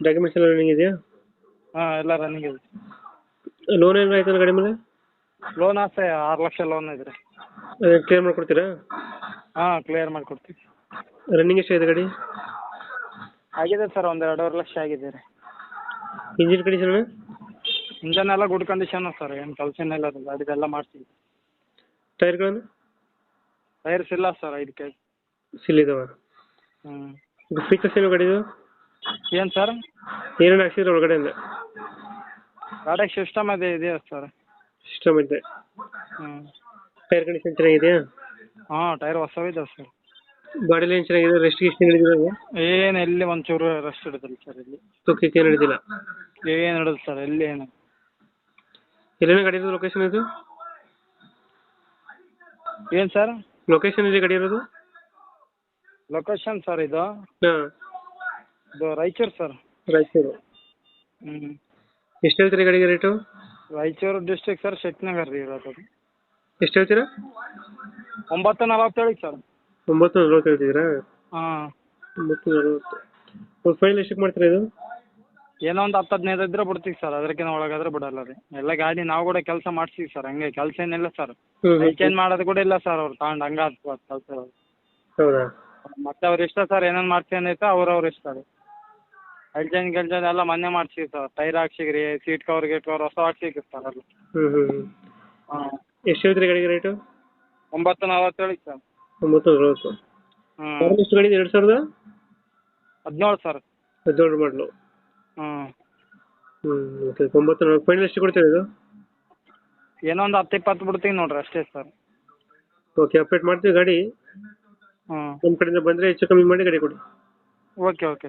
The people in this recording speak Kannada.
ಡಾಕ್ಯುಮೆಂಟ್ಸ್ ಎಲ್ಲ ರನ್ನಿಂಗ್ ಇದೆಯಾ? ಹಾಂ ಎಲ್ಲ ರನ್ನಿಂಗ್ ಇದೆ. ಲೋನ್ ಏನಾರ ಆಯ್ತಾನ ಗಾಡಿ ಮೇಲೆ? ಲೋನ್ ಆಸೆ ಆರು ಲಕ್ಷ ಲೋನ್ ಇದೆ. ರೀ ಕ್ಲಿಯರ್ ಮಾಡ್ಕೊಡ್ತೀರಾ? ಹಾಂ ಕ್ಲಿಯರ್ ಮಾಡಿಕೊಡ್ತೀವಿ. ರನ್ನಿಂಗ್ ಎಷ್ಟಾಗಿದೆ ಗಾಡಿ? ಆಗಿದೆ ಸರ್ ಒಂದು ಎರಡೂವರೆ ಲಕ್ಷ ಆಗಿದೆ ರೀ. ಇಂಜಿನ್ ಕಂಡೀಷನ್ ಇಂಜನ್ ಎಲ್ಲ ಗುಡ್ ಕಂಡೀಷನ್ ಸರ್ ಏನು ಕೆಲಸ ಇಲ್ಲ ಅದು ಗಾಡಿದೆಲ್ಲ ಮಾಡ್ತೀವಿ. ಟೈರ್ಗಳನ್ನು ಟೈರ್ಸ್ ಇಲ್ಲ ಸರ್ ಇದಕ್ಕೆ ಸಿಲ್ ಇದಾವೆ? ಹ್ಞೂ ಫೀಚರ್ಸ್ ಏನು ಗಾಡಿದು? ಏನು ಸರ್? ಏನೇನು ಹಾಕ್ಸಿದ್ರೆ ಒಳಗಡೆ ಅಂದ್ರೆ ಗಾಡಿಗೆ ಸಿಸ್ಟಮ್ ಅದೇ ಇದೆಯಾ ಸರ್ ಸಿಸ್ಟಮ್ ಇದೆ. ಹ್ಞೂ ಟೈರ್ ಕಂಡೀಷನ್ ಚೆನ್ನಾಗಿದೆಯಾ? ಹಾಂ ಟೈರ್ ಹೊಸವಿದೆ ಸರ್ ಬಾಡಿಲಿ ಏನು ಚೆನ್ನಾಗಿದೆ ರೆಸ್ಟ್ ಗಿಸ್ಟ್ ಹಿಡಿದಿಲ್ಲ ಏನು ಎಲ್ಲಿ ಒಂಚೂರು ರೆಸ್ಟ್ ಹಿಡಿದಿಲ್ಲ ಸರ್ ಇಲ್ಲಿ ತೂಕಕ್ಕೆ ಏನು ಹಿಡಿದಿಲ್ಲ? ಏನು ಹಿಡಿದು ಸರ್ ಎಲ್ಲಿ ಏನು. ಎಲ್ಲೇನು ಗಾಡಿ ಇರೋದು ಲೊಕೇಶನ್ ಇದು? ಏನು ಸರ್ ಲೊಕೇಶನ್ ಇದೆ ಗಾಡಿ ಇರೋದು? ಲೊಕೇಶನ್ ಸರ್ ಇದು. ಹಾಂ. ಇದು ರಾಯಚೂರು ಸರ್. ರಾಯಚೂರು. ಹ್ಞೂ ಎಷ್ಟು ಹೇಳ್ತೀರಿ ಗಾಡಿಗೆ rate? Raichur district sir Shaktinagar ರೀ ಇರೋದು. ಎಷ್ಟು ಹೇಳ್ತೀರಾ? ಒಂಬತ್ತು ನಲವತ್ತೇಳು ಸರ್. ಒಂಬತ್ತು ನಲ್ವತ್ತು ಹೇಳ್ತಿದ್ದೀರಾ? ಹಾಂ. ಒಂಬತ್ತು ನಲ್ವತ್ತು. ಒಂದು ಫೈನಲ್ ಎಷ್ಟಕ್ಕೆ ಮಾಡ್ತೀರಾ ಇದು? ಏನೋ ಒಂದು ಹತ್ತು ಹದಿನೈದು ಇದ್ರೆ ಬಿಡ್ತೀವಿ ಸರ್. ಅದಕ್ಕಿಂತ ಒಳಗಾದ್ರೆ ಬಿಡಲ್ಲ ರೀ. ಎಲ್ಲ ಗಾಡಿ ನಾವು ಕೂಡ ಕೆಲಸ ಮಾಡ್ತೀವಿ ಸರ್. ಹಂಗೆ ಕೆಲಸ ಏನಿಲ್ಲ ಸರ್. ಹ್ಞೂ ಚೇಂಜ್ ಮಾಡೋದು ಕೂಡ ಇಲ್ಲ ಸರ್ ಅವ್ರು ತಗೊಂಡು ಹಂಗೆ ಕೆಲಸ. ಹೌದಾ? ಮತ್ತೆ ಅವ್ರ ಇಷ್ಟ ಸರ್ ಏನೇನು ಮಾಡ್ತೀನಿ ಅಂತ ಅವ್ರವ್ರ ಇಷ್ಟ ರೀ. ಎಲ್ಚೇಂಜ್ ಗೆಲ್ಚೇಂಜ್ ಎಲ್ಲ ಮೊನ್ನೆ ಮಾಡ್ಸಿವಿ ಸರ್. ಟೈರ್ ಹಾಕ್ಸಿಗ್ರಿ ಸೀಟ್ ಕವರ್ ಗೀಟ್ ಕವರ್ ಹೊಸ ಹಾಕ್ಸಿದ್ವಿ ಸರ್ ಎಲ್ಲ. ಹ್ಞೂ ಹ್ಞೂ ಹ್ಞೂ ಹಾಂ. ಎಷ್ಟು ಹೇಳ್ತೀರಿ ಗಾಡಿಗೆ ರೇಟು ಒಂಬತ್ತು ನಲವತ್ತೇಳು ಸರ್. ಒಂಬತ್ತು ನಲ್ವತ್ತು. ಹ್ಞೂ ಮಾಡಲ್ ಎಷ್ಟು ಗಾಡಿ ಎರಡು ಸಾವಿರದ? ಹದಿನೇಳು ಸರ್. ಹದಿನೇಳು ಮಾಡಲು ಹ್ಞೂ ಹ್ಞೂ ಓಕೆ ಒಂಬತ್ತು ನಲ್ವತ್ತು. ಫೈನಲ್ ಎಷ್ಟು ಕೊಡ್ತೀರಾ ಇದು? ಏನೋ ಒಂದು ಹತ್ತು ಇಪ್ಪತ್ತು ಬಿಡ್ತೀವಿ ನೋಡ್ರಿ ಅಷ್ಟೇ ಸರ್. ಓಕೆ ಅಪ್ಡೇಟ್ ಮಾಡ್ತೀವಿ ಗಾಡಿ. ಹ್ಞೂ ನಮ್ಮ ಕಡೆಯಿಂದ ಬಂದರೆ ಹೆಚ್ಚು ಕಮ್ಮಿ ಮಾಡಿ ಗಾಡಿ ಕೊಡಿ. Okay okay